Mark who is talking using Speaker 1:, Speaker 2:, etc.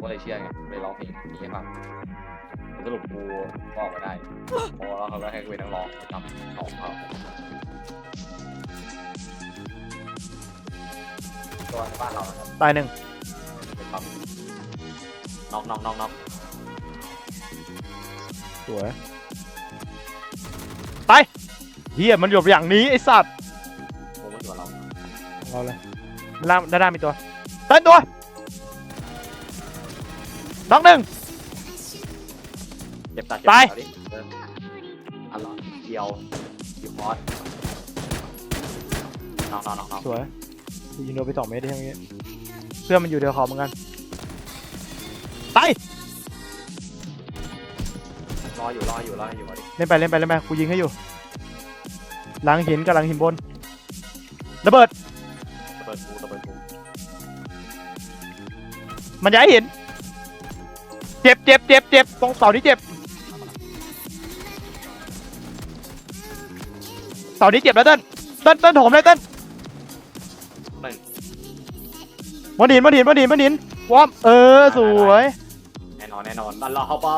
Speaker 1: ก็เลยเชื่อไงเลยร้องเพลงนี้ให้ฟังสรุปกูก็ออกมาได้เพราะว่าเขาก็ให้กูเป็นนักร้องประจำของเขาตัวในบ้านเรานะครับ
Speaker 2: ตายหนึ่ง
Speaker 1: เป็นปั๊มน็อกน็อกน็อกน็อก
Speaker 2: สวยไปเฮียมันหยบอย่างนี้ไอ้สัตว์
Speaker 1: คงไม่ตัวเรา
Speaker 2: เราเลยล่างด้านหน้ามีตัวเต้นตัว น้องหนึ่ง
Speaker 1: เจ็บตาเจ็บ
Speaker 2: ไป
Speaker 1: ตาดิเอออันละเดียวยูคอร์สน็อกน็อกน็อกน็อก
Speaker 2: สวยกูยิงโดนไปสองเมตรได้ทั้งนี้เพื่อนมันอยู่เดียวขอบเหมือนกันไป
Speaker 1: รออยู่รออยู่รออยู่มาดิ
Speaker 2: เล่นไปเล่นไปเล่นไปกูยิงให้อยู่ หลังหินกับหลังหินบนระเบิด
Speaker 1: ระเบิดกูระเบิดกู
Speaker 2: มันย้ายหินเจ็บเจ็บเจ็บเจ็บตรงเสานี้เจ็บเสานี้เจ็บแล้วเต้นเต้นเต้นโถมเลยเต้น
Speaker 1: หนึ่ง
Speaker 2: มันหินมันหินมันหินมันหินวอมเออสวย
Speaker 1: แน่นอนแน่นอนบัลลอฮ์ฮอปปา